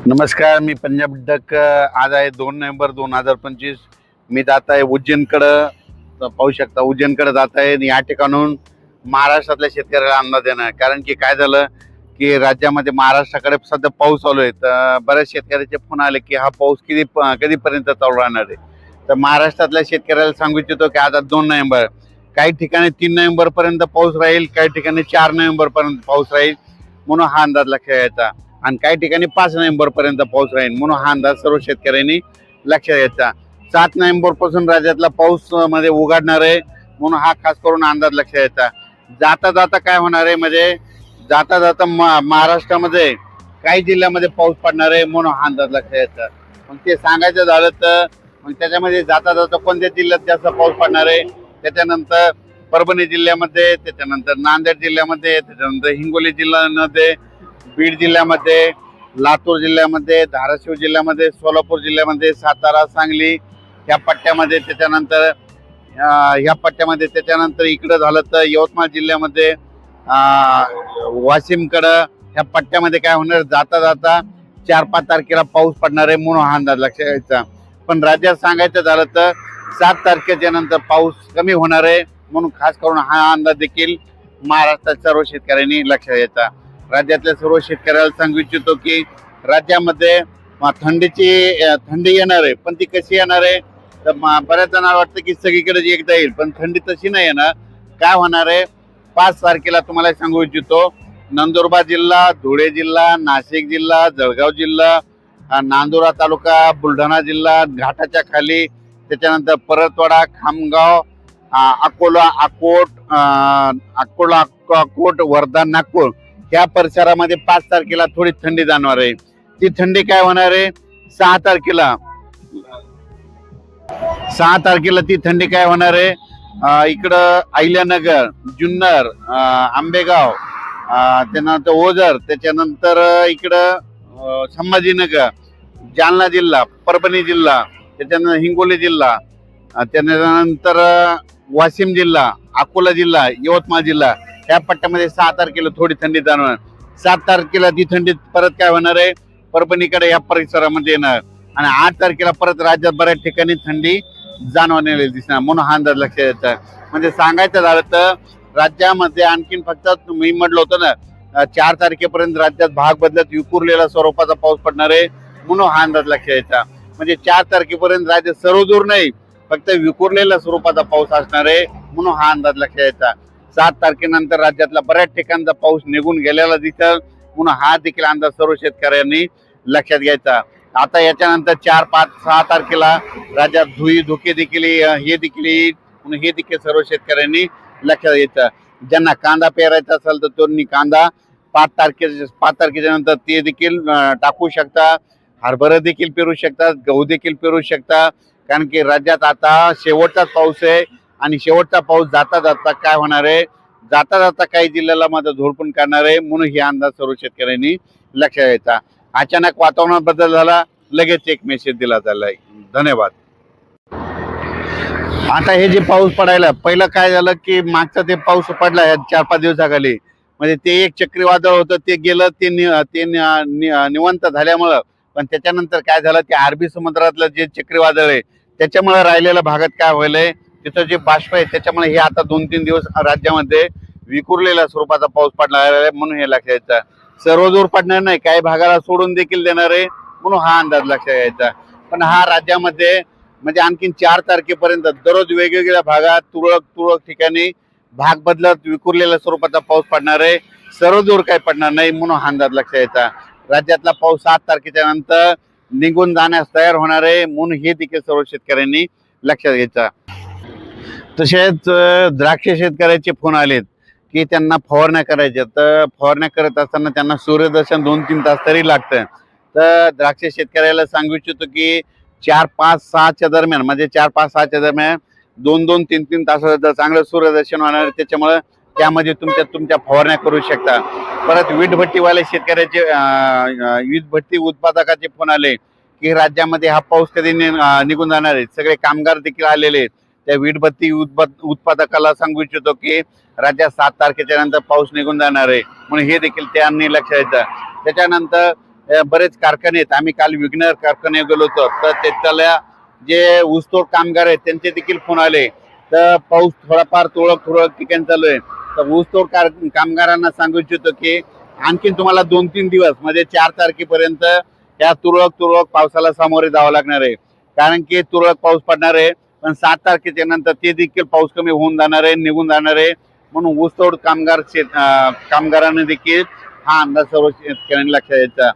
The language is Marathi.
नमस्कार मी पंजाब डक आज आहे दोन नोव्हेंबर दोन हजार पंचवीस. मी जात आहे उज्जैनकडं. पाहू शकता उज्जैनकडे जात आहे या ठिकाणून महाराष्ट्रातल्या शेतकऱ्याला अंदाज देणं कारण की काय झालं की राज्यामध्ये महाराष्ट्राकडे सध्या पाऊस चालू आहे. तर बऱ्याच शेतकऱ्याचे फोन आले की हा पाऊस किती प- कधीपर्यंत चालू राहणार आहे? तर महाराष्ट्रातल्या शेतकऱ्याला सांगू इच्छितो की आज दोन नोव्हेंबर. काही ठिकाणी तीन नोव्हेंबरपर्यंत पाऊस राहील काही ठिकाणी चार नोव्हेंबरपर्यंत पाऊस राहील. म्हणून हा अंदाज लक्षात घ्यायचा. आणि काही ठिकाणी पाच नोव्हेंबरपर्यंत पाऊस राहील म्हणून हा अंदाज सर्व शेतकऱ्यांनी लक्षात घ्यायचा सात नोव्हेंबरपासून राज्यातला पाऊसमध्ये उघडणार आहे म्हणून हा खास करून अंदाज लक्षात घ्यायचा जाता जाता काय होणार आहे? म्हणजे जाता जाता म- महाराष्ट्रामध्ये काही जिल्ह्यामध्ये पाऊस पडणार आहे म्हणून हा अंदाज लक्षात घ्यायचा मग ते सांगायचं झालं तर मग त्याच्यामध्ये जाता जाता कोणत्या जिल्ह्यात जास्त पाऊस पडणार आहे? त्याच्यानंतर परभणी जिल्ह्यामध्ये त्याच्यानंतर नांदेड जिल्ह्यामध्ये त्याच्यानंतर हिंगोली जिल्ह्यामध्ये बीड जिल्ह्यामध्ये लातूर जिल्ह्यामध्ये धाराशिव जिल्ह्यामध्ये सोलापूर जिल्ह्यामध्ये सातारा सांगली ह्या पट्ट्यामध्ये त्याच्यानंतर ह्या पट्ट्यामध्ये त्याच्यानंतर इकडं झालं तर यवतमाळ जिल्ह्यामध्ये वाशिमकडं ह्या पट्ट्यामध्ये काय होणार? जाता जाता चार पाच तारखेला पाऊस पडणार आहे म्हणून हा अंदाज लक्षात घ्यायचा. पण राज्यात सांगायचं झालं तर सात तारखेच्या नंतर पाऊस कमी होणार आहे म्हणून खास करून हा अंदाज देखील महाराष्ट्रात सर्व शेतकऱ्यांनी लक्षात घ्यायचा. राज्यातल्या सर्व शेतकऱ्याला सांगू इच्छितो की राज्यामध्ये थंडीची थंडी येणार आहे पण ती कशी येणार आहे? तर बऱ्याच जणांना वाटतं की सगळीकडे एकदा येईल पण थंडी तशी नाही येणार. काय होणार आहे? पाच तारखेला तुम्हाला सांगू इच्छितो नंदुरबार जिल्हा धुळे जिल्हा नाशिक जिल्हा जळगाव जिल्हा नांदुरा तालुका बुलढाणा जिल्हा घाटाच्या खाली त्याच्यानंतर परतवाडा खामगाव अकोला अकोट अकोला अकोट वर्धा नागपूर. या परिसरामध्ये पाच तारखेला थोडी थंडी जाणणार आहे. ती थंडी काय होणार आहे? सहा तारखेला. सहा तारखेला ती थंडी काय होणार आहे? इकडं अहिल्यानगर जुन्नर आंबेगाव त्यानंतर ओझर त्याच्यानंतर इकडं संभाजीनगर जालना जिल्हा परभणी जिल्हा त्याच्यानंतर हिंगोली जिल्हा त्यानंतर वाशिम जिल्हा अकोला जिल्हा यवतमाळ जिल्हा या पट्ट्यामध्ये सहा तारखेला थोडी थंडी जाणवणार. सात तारखेला ती थंडी परत काय होणार आहे? परभणीकडे या परिसरामध्ये येणार. आणि आठ तारखेला परत राज्यात बऱ्याच ठिकाणी थंडी जाणवण्याला दिसणार. म्हणून हा अंदाज लक्षात येतं. म्हणजे सांगायचं झालं तर राज्यामध्ये आणखीन फक्त मी म्हटलं होतं ना चार तारखेपर्यंत राज्यात भाग बदलत विखुरलेला स्वरूपाचा पाऊस पडणार आहे. म्हणून हा अंदाज लक्षात यायचा म्हणजे चार तारखेपर्यंत राज्य सर्वदूर नाही फक्त विखुरलेल्या स्वरूपाचा पाऊस असणार आहे. म्हणून हा अंदाज लक्षात यायचा सात तारखेनंतर राज्यातला बऱ्याच ठिकाणचा पाऊस निघून गेलेला दिसेल. म्हणून हा देखील अंदाज सर्व शेतकऱ्यांनी लक्षात घ्यायचा. आता याच्यानंतर चार पाच सहा तारखेला राज्यात धुई धुके देखील हे देखील येईल. म्हणून हे देखील सर्व शेतकऱ्यांनी लक्षात घ्यायचं. ज्यांना कांदा पेरायचा असेल तर त्यांनी कांदा पाच तारखे पाच तारखेच्या नंतर ते देखील टाकू शकता. हरभरा देखील पेरू शकतात गहू देखील पेरू शकता. कारण की राज्यात आता शेवटचाच पाऊस आहे. आणि शेवटचा पाऊस जाता जाता काय होणार आहे? जाता जाता काही जिल्ह्याला माझं झोडपून करणार आहे म्हणून हे अंदाज सर्व शेतकऱ्यांनी लक्षात घ्यायचा. अचानक वातावरणात बदल झाला लगेच एक मेसेज दिला झालाय धन्यवाद. आता हे जे पाऊस पडायला पहिलं काय झालं की मागचा ते पाऊस पडला या चार पाच दिवसाखाली. म्हणजे ते एक चक्रीवादळ होतं ते गेलं ते नि- ते निवंत झाल्यामुळं. पण त्याच्यानंतर काय झालं ते अरबी समुद्रातलं जे चक्रीवादळ आहे त्याच्यामुळे राहिलेल्या भागात काय व्हायलंय? तिथं जे बाष्प आहे त्याच्यामुळे हे आता दोन तीन दिवस राज्यामध्ये विखुरलेल्या स्वरूपाचा पाऊस पडणार आहे म्हणून हे लक्षात यायचं सर्वदूर पडणार नाही काही भागाला सोडून देखील देणार आहे म्हणून हा अंदाज लक्षात यायचा पण हा राज्यामध्ये म्हणजे आणखीन चार तारखेपर्यंत दररोज वेगवेगळ्या भागात तुरळक तुरळक ठिकाणी भाग बदलत विखुरलेल्या स्वरूपाचा पाऊस पडणार आहे. सर्वदूर काही पडणार नाही म्हणून हा अंदाज लक्षात यायचा राज्यातला पाऊस सात तारखेच्या नंतर निघून जाण्यास तयार होणार आहे म्हणून हे देखील सर्व शेतकऱ्यांनी लक्षात घ्यायचा तसेच द्राक्ष शेतकऱ्याचे फोन आलेत की त्यांना फवारण्या करायच्या. तर फवारण्या करत असताना त्यांना सूर्यदर्शन दोन तीन तास तरी लागतं. तर द्राक्ष शेतकऱ्याला सांगू इच्छितो की चार पाच सहाच्या दरम्यान म्हणजे चार पाच सहाच्या दरम्यान दोन दोन तीन तीन तासाचं चांगलं सूर्यदर्शन होणार त्याच्यामुळं त्यामध्ये तुमच्या तुमच्या फवारण्या करू शकता. परत वीट भट्टीवाले शेतकऱ्याचे वीटभट्टी भट्टी उत्पादकाचे फोन आले की राज्यामध्ये हा पाऊस कधी नि- निघून जाणार आहे? सगळे कामगार देखील आलेले आहेत. त्या वीटबत्ती उत्पादकाला सांगू इच्छितो की राज्यात सात तारखेच्या नंतर पाऊस निघून जाणार आहे. म्हणून हे देखील त्यांनी लक्षात द्यायचं. त्याच्यानंतर बरेच कारखाने आहेत. आम्ही काल विघ्नर कारखाने गेलो होतो. तर ते त्याला जे ऊसतोड कामगार आहेत त्यांचे देखील फोन आले. तर पाऊस थोडाफार तुळक तुरळक ठिकाणी चालू आहे. तर ऊसतोड कार कामगारांना सांगू इच्छितो की आणखीन तुम्हाला दोन तीन दिवस म्हणजे चार तारखेपर्यंत या तुरळक तुरळक पावसाला सामोरे जावं लागणार आहे. कारण की तुरळक पाऊस पडणार आहे. पण सात तारखेच्या नंतर ते देखील पाऊस कमी होऊन जाणार आहे निघून जाणार आहे. म्हणून ऊसतोड कामगार शेत कामगारांनी देखील हा अंदाज सर्व शेतकऱ्यांनी लक्षात यायचा